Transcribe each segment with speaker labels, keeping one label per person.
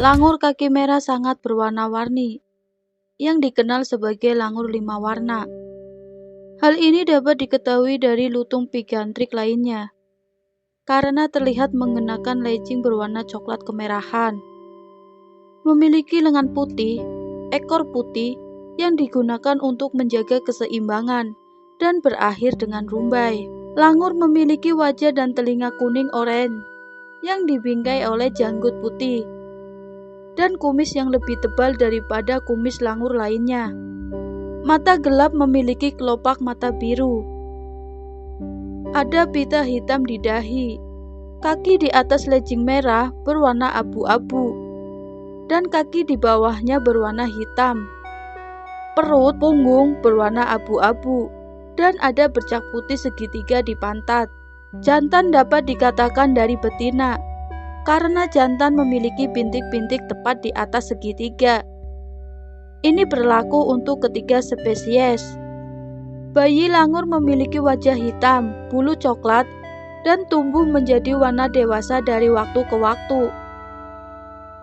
Speaker 1: Langur kaki merah sangat berwarna-warni, yang dikenal sebagai langur lima warna. Hal ini dapat diketahui dari lutung pigantrik lainnya, karena terlihat mengenakan legging berwarna coklat kemerahan. Memiliki lengan putih, ekor putih yang digunakan untuk menjaga keseimbangan, dan berakhir dengan rumbai. Langur memiliki wajah dan telinga kuning oranye yang dibingkai oleh janggut putih dan kumis yang lebih tebal daripada kumis langur lainnya. Mata gelap memiliki kelopak mata biru. Ada pita hitam di dahi. Kaki di atas legging merah berwarna abu-abu. Dan kaki di bawahnya berwarna hitam. Perut punggung berwarna abu-abu. Dan ada bercak putih segitiga di pantat. Jantan dapat dikatakan dari betina karena jantan memiliki bintik-bintik tepat di atas segitiga. Ini berlaku untuk ketiga spesies. Bayi langur memiliki wajah hitam, bulu coklat, dan tumbuh menjadi warna dewasa dari waktu ke waktu.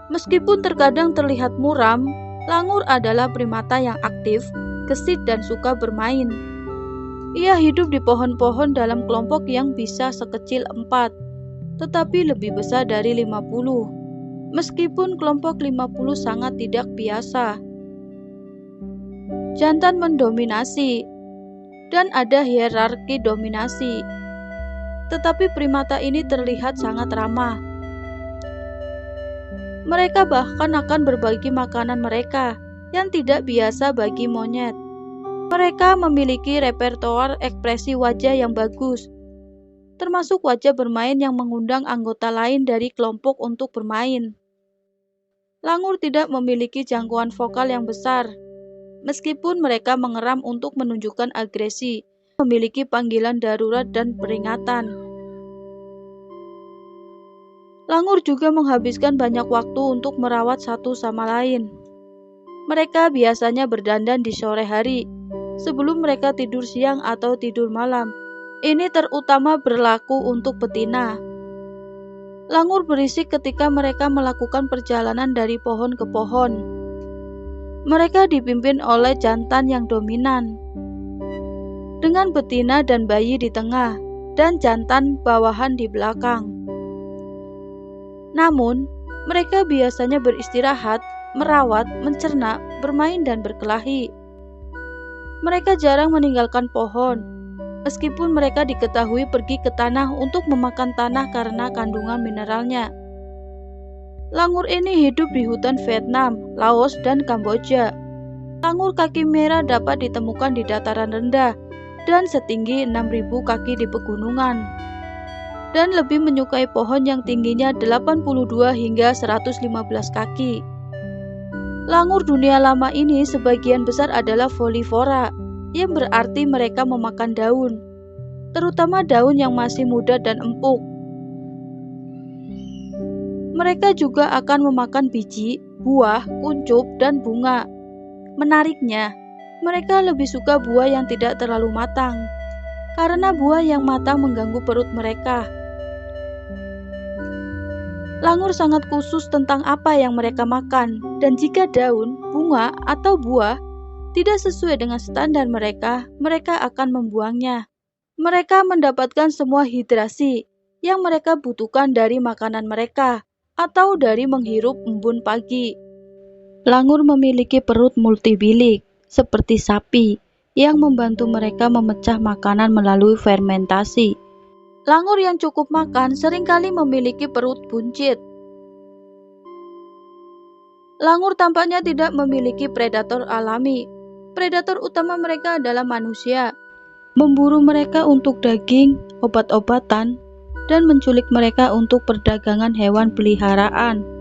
Speaker 1: Meskipun terkadang terlihat muram, langur adalah primata yang aktif, gesit, dan suka bermain. Ia hidup di pohon-pohon dalam kelompok yang bisa sekecil empat tetapi lebih besar dari 50. Meskipun kelompok 50 sangat tidak biasa. Jantan mendominasi dan ada hierarki dominasi. Tetapi primata ini terlihat sangat ramah. Mereka bahkan akan berbagi makanan mereka yang tidak biasa bagi monyet. Mereka memiliki repertoar ekspresi wajah yang bagus termasuk wajah bermain yang mengundang anggota lain dari kelompok untuk bermain. Langur tidak memiliki jangkauan vokal yang besar, meskipun mereka mengeram untuk menunjukkan agresi, memiliki panggilan darurat dan peringatan. Langur juga menghabiskan banyak waktu untuk merawat satu sama lain. Mereka biasanya berdandan di sore hari, sebelum mereka tidur siang atau tidur malam ini terutama berlaku untuk betina. Langur berisik ketika mereka melakukan perjalanan dari pohon ke pohon. Mereka dipimpin oleh jantan yang dominan, dengan betina dan bayi di tengah, dan jantan bawahan di belakang. Namun, mereka biasanya beristirahat, merawat, mencerna, bermain, dan berkelahi. Mereka jarang meninggalkan pohon, meskipun mereka diketahui pergi ke tanah untuk memakan tanah karena kandungan mineralnya. Langur ini hidup di hutan Vietnam, Laos, dan Kamboja. Langur kaki merah dapat ditemukan di dataran rendah dan setinggi 6000 kaki di pegunungan. Dan lebih menyukai pohon yang tingginya 82 hingga 115 kaki. Langur dunia lama ini sebagian besar adalah folivora, yang berarti mereka memakan daun, terutama daun yang masih muda dan empuk. Mereka juga akan memakan biji, buah, kuncup, dan bunga. Menariknya, mereka lebih suka buah yang tidak terlalu matang, karena buah yang matang mengganggu perut mereka. Langur sangat khusus tentang apa yang mereka makan, dan jika daun, bunga, atau buah tidak sesuai dengan standar mereka, mereka akan membuangnya. Mereka mendapatkan semua hidrasi yang mereka butuhkan dari makanan mereka atau dari menghirup embun pagi. Langur memiliki perut multibilik seperti sapi yang membantu mereka memecah makanan melalui fermentasi. Langur yang cukup makan sering kali memiliki perut buncit. Langur tampaknya tidak memiliki predator alami predator utama mereka adalah manusia. Memburu mereka untuk daging, obat-obatan, dan menculik mereka untuk perdagangan hewan peliharaan.